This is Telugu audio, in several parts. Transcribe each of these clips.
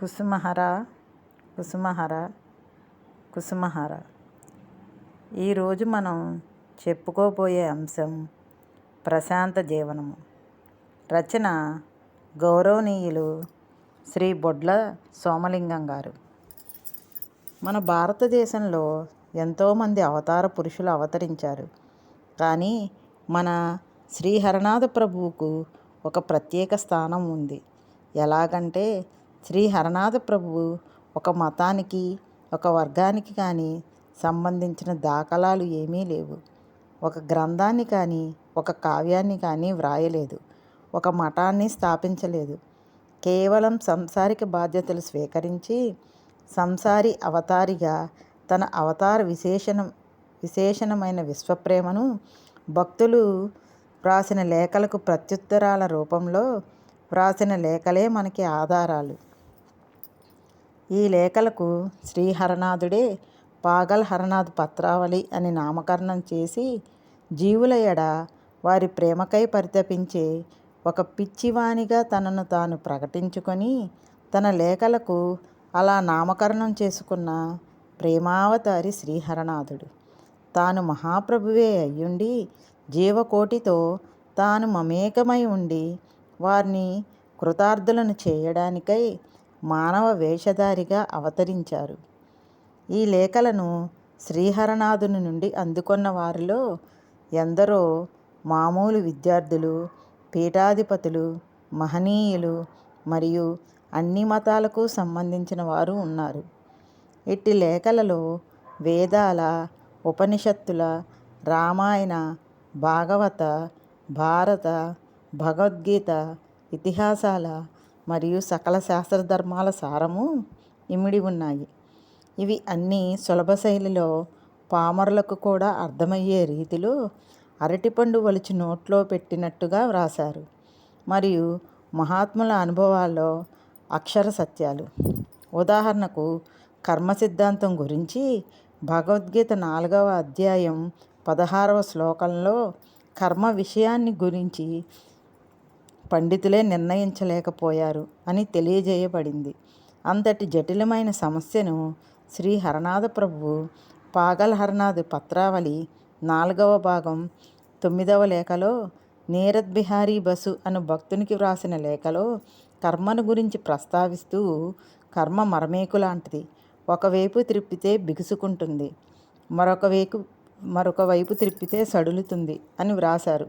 కుసుమహర కుసుమహర కుసుమహర. ఈరోజు మనం చెప్పుకోబోయే అంశం ప్రశాంత జీవనము. రచన గౌరవనీయులు శ్రీ బొడ్ల సోమలింగం గారు. మన భారతదేశంలో ఎంతోమంది అవతార పురుషులు అవతరించారు. కానీ మన శ్రీ హరనాథ ప్రభువుకు ఒక ప్రత్యేక స్థానం ఉంది. ఎలాగంటే శ్రీ హరనాథ ప్రభువు ఒక మతానికి ఒక వర్గానికి కానీ సంబంధించిన దాఖలాలు ఏమీ లేవు. ఒక గ్రంథాన్ని కానీ ఒక కావ్యాన్ని కానీ వ్రాయలేదు. ఒక మఠాన్ని స్థాపించలేదు. కేవలం సంసారిక బాధ్యతలు స్వీకరించి సంసారి అవతారిగా తన అవతార విశేషణం విశేషణమైన విశ్వప్రేమను భక్తులు వ్రాసిన లేఖలకు ప్రత్యుత్తరాల రూపంలో వ్రాసిన లేఖలే మనకి ఆధారాలు. ఈ లేఖలకు శ్రీ హరనాథుడే పాగల్ హరనాథ్ పత్రావళి అని నామకరణం చేసి జీవుల ఎడ వారి ప్రేమకై పరితపించే ఒక పిచ్చివాణిగా తనను తాను ప్రకటించుకొని తన లేఖలకు అలా నామకరణం చేసుకున్న ప్రేమావతారి శ్రీహరనాథుడు. తాను మహాప్రభువే అయ్యుండి జీవకోటితో తాను మమేకమై ఉండి వారిని కృతార్థులను చేయడానికై మానవ వేషధారిగా అవతరించారు. ఈ లేఖలను శ్రీహరనాథుని నుండి అందుకున్న వారిలో ఎందరో మామూలు విద్యార్థులు పీఠాధిపతులు మహనీయులు మరియు అన్ని మతాలకు సంబంధించిన వారు ఉన్నారు. ఇట్టి లేఖలలో వేదాల ఉపనిషత్తుల రామాయణ భాగవత భారత భగవద్గీత ఇతిహాసాల మరియు సకల శాస్త్రధర్మాల సారము ఇమిడి ఉన్నాయి. ఇవి అన్నీ సులభ శైలిలో పామరులకు కూడా అర్థమయ్యే రీతిలో అరటిపండు వలిచి నోట్లో పెట్టినట్టుగా వ్రాశారు. మరియు మహాత్ముల అనుభవాల్లో అక్షర సత్యాలు. ఉదాహరణకు కర్మ సిద్ధాంతం గురించి భగవద్గీత నాలుగవ అధ్యాయం పదహారవ శ్లోకంలో కర్మ విషయాన్ని గురించి పండితులే నిర్ణయించలేకపోయారు అని తెలియజేయబడింది. అంతటి జటిలమైన సమస్యను శ్రీ హరనాథ ప్రభువు పాగల్ హరనాథ్ పత్రావళి నాలుగవ భాగం తొమ్మిదవ లేఖలో నీరద్ బిహారీ బసు అను భక్తునికి వ్రాసిన లేఖలో కర్మను గురించి ప్రస్తావిస్తూ కర్మ మరమేకు లాంటిది. ఒకవైపు త్రిప్పితే బిగుసుకుంటుంది మరొక వైపు మరొక వైపు త్రిప్పితే సడులుతుంది అని వ్రాశారు.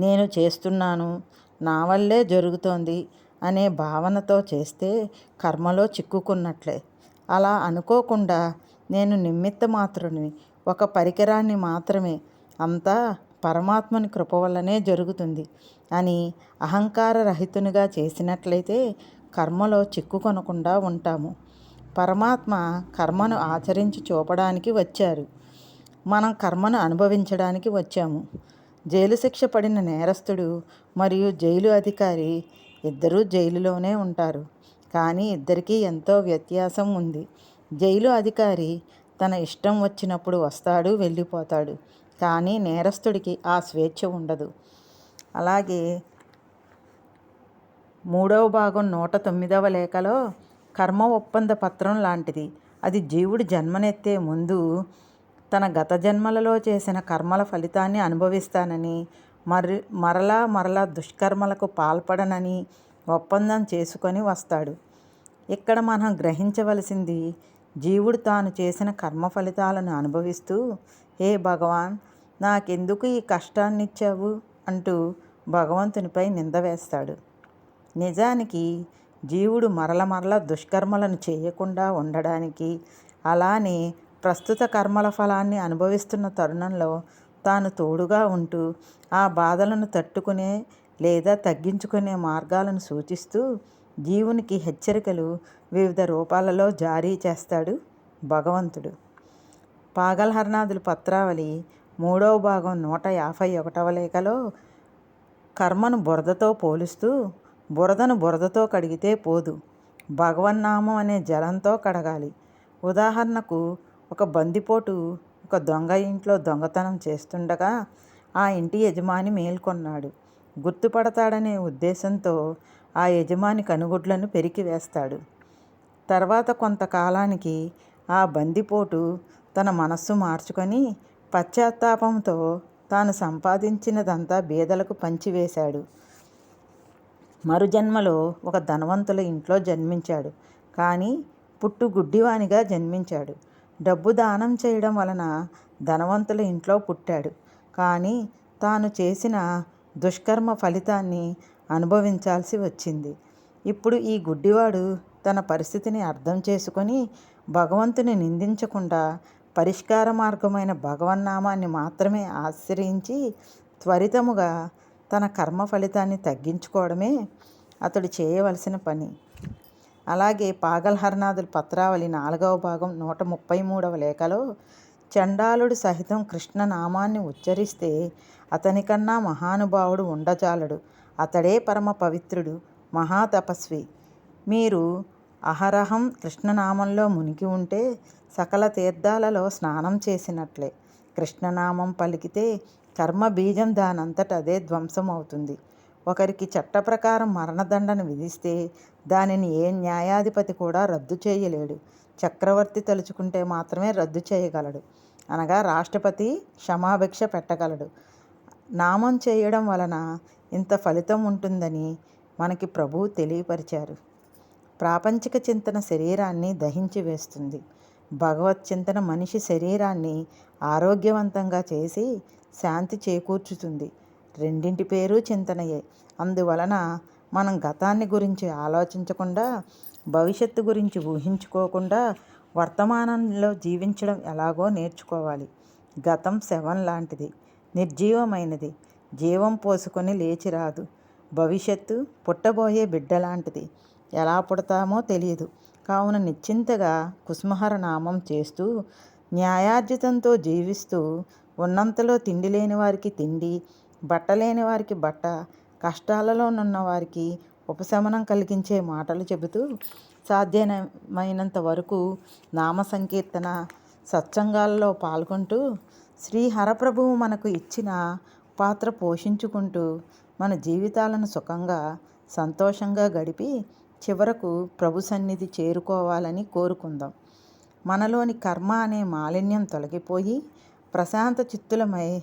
నేను చేస్తున్నాను నా వల్లే జరుగుతోంది అనే భావనతో చేస్తే కర్మలో చిక్కుకున్నట్లే. అలా అనుకోకుండా నేను నిమిత్త మాత్రుని ఒక పరికరాన్ని మాత్రమే అంతా పరమాత్మని కృప వల్లనే జరుగుతుంది అని అహంకార రహితునిగా చేసినట్లయితే కర్మలో చిక్కుకొనకుండా ఉంటాము. పరమాత్మ కర్మను ఆచరించి చూపడానికి వచ్చారు. మనం కర్మను అనుభవించడానికి వచ్చాము. జైలు శిక్ష పడిన నేరస్తుడు మరియు జైలు అధికారి ఇద్దరూ జైలులోనే ఉంటారు. కానీ ఇద్దరికీ ఎంతో వ్యత్యాసం ఉంది. జైలు అధికారి తన ఇష్టం వచ్చినప్పుడు వస్తాడు వెళ్ళిపోతాడు. కానీ నేరస్తుడికి ఆ స్వేచ్ఛ ఉండదు. అలాగే మూడవ భాగం నూట తొమ్మిదవ లేఖలో కర్మ ఒప్పంద పత్రం లాంటిది. అది జీవుడు జన్మనెత్తే ముందు తన గత జన్మలలో చేసిన కర్మల ఫలితాన్ని అనుభవిస్తానని మరి మరలా మరలా దుష్కర్మలకు పాల్పడనని ఒప్పందం చేసుకొని వస్తాడు. ఇక్కడ మనం గ్రహించవలసింది జీవుడు తాను చేసిన కర్మ ఫలితాలను అనుభవిస్తూ హే భగవాన్ నాకెందుకు ఈ కష్టాన్ని ఇచ్చావు అంటూ భగవంతునిపై నింద వేస్తాడు. నిజానికి జీవుడు మరల మరల దుష్కర్మలను చేయకుండా ఉండడానికి అలానే ప్రస్తుత కర్మల ఫలాన్ని అనుభవిస్తున్న తరుణంలో తాను తోడుగా ఉంటూ ఆ బాధలను తట్టుకునే లేదా తగ్గించుకునే మార్గాలను సూచిస్తూ జీవునికి హెచ్చరికలు వివిధ రూపాలలో జారీ చేస్తాడు భగవంతుడు. పాగల్హర్నాథుల పత్రావళి మూడవ భాగం నూట యాభై ఒకటవ లేఖలో కర్మను బురదతో పోలుస్తూ బురదను బురదతో కడిగితే పోదు భగవన్నామం అనే జలంతో కడగాలి. ఉదాహరణకు ఒక బందిపోటు ఒక దొంగ ఇంట్లో దొంగతనం చేస్తుండగా ఆ ఇంటి యజమాని మేల్కొన్నాడు. గుర్తుపడతాడనే ఉద్దేశంతో ఆ యజమాని కనుగుడ్లను పెరికి వేస్తాడు. తర్వాత కొంతకాలానికి ఆ బందిపోటు తన మనస్సు మార్చుకొని పశ్చాత్తాపంతో తాను సంపాదించినదంతా బీదలకు పంచివేశాడు. మరుజన్మలో ఒక ధనవంతుల ఇంట్లో జన్మించాడు. కానీ పుట్టు గుడ్డివానిగా జన్మించాడు. డబ్బు దానం చేయడం వలన ధనవంతుల ఇంట్లో పుట్టాడు. కానీ తాను చేసిన దుష్కర్మ ఫలితాన్ని అనుభవించాల్సి వచ్చింది. ఇప్పుడు ఈ గుడ్డివాడు తన పరిస్థితిని అర్థం చేసుకొని భగవంతుని నిందించకుండా పరిష్కార మార్గమైన భగవన్నామాన్ని మాత్రమే ఆశ్రయించి త్వరితముగా తన కర్మ ఫలితాన్ని తగ్గించుకోవడమే అతడు చేయవలసిన పని. అలాగే పాగల్ హర్నాథుల పత్రావళి నాలుగవ భాగం నూట ముప్పై మూడవ లేఖలో చండాలుడు సహితం కృష్ణ నామాన్ని ఉచ్చరిస్తే అతనికన్నా మహానుభావుడు ఉండజాలడు. అతడే పరమ పవిత్రుడు మహాతపస్వి. మీరు అహరహం కృష్ణనామంలో మునిగి ఉంటే సకల తీర్థాలలో స్నానం చేసినట్లే. కృష్ణనామం పలికితే కర్మ బీజం దానంతట అదే ధ్వంసం అవుతుంది ఒకరికి చట్ట ప్రకారం మరణదండన విధిస్తే దానిని ఏ న్యాయాధిపతి కూడా రద్దు చేయలేడు. చక్రవర్తి తలుచుకుంటే మాత్రమే రద్దు చేయగలడు. అనగా రాష్ట్రపతి క్షమాభిక్ష పెట్టగలడు. నామం చేయడం వలన ఇంత ఫలితం ఉంటుందని మనకి ప్రభువు తెలియపరిచారు. ప్రాపంచిక చింతన శరీరాన్ని దహించి వేస్తుంది. భగవత్ చింతన మనిషి శరీరాన్ని ఆరోగ్యవంతంగా చేసి శాంతి చేకూర్చుతుంది. రెండింటి పేరు చింతనయే. అందువలన మనం గతాన్ని గురించి ఆలోచించకుండా భవిష్యత్తు గురించి ఊహించుకోకుండా వర్తమానంలో జీవించడం ఎలాగో నేర్చుకోవాలి. గతం శవం లాంటిది నిర్జీవమైనది జీవం పోసుకొని లేచి రాదు. భవిష్యత్తు పుట్టబోయే బిడ్డ లాంటిది ఎలా పుడతామో తెలియదు. కావున నిశ్చింతగా కుస్మహర నామం చేస్తూ న్యాయార్జితంతో జీవిస్తూ ఉన్నంతలో తిండి లేని వారికి తిండి బట్ట లేని వారికి బట్ట కష్టాలలో ఉన్న వారికి ఉపశమనం కలిగించే మాటలు చెబుతూ సాధ్యమైనంత వరకు నామ సంకీర్తన సత్సంగాల్లో పాల్గొంటూ శ్రీ హరప్రభువు మనకు ఇచ్చిన పాత్ర పోషించుకుంటూ మన జీవితాలను సుఖంగా సంతోషంగా గడిపి చివరకు ప్రభు సన్నిధి చేరుకోవాలని కోరుకుందాం. మనలోని కర్మ అనే మాలిన్యం తొలగిపోయి ప్రశాంత చిత్తులమై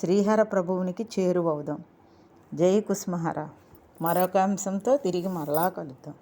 శ్రీహర ప్రభువునికి చేరువవుదాం. జై కుస్మహర. మరొక అంశంతో తిరిగి మరలా కలుద్దాం.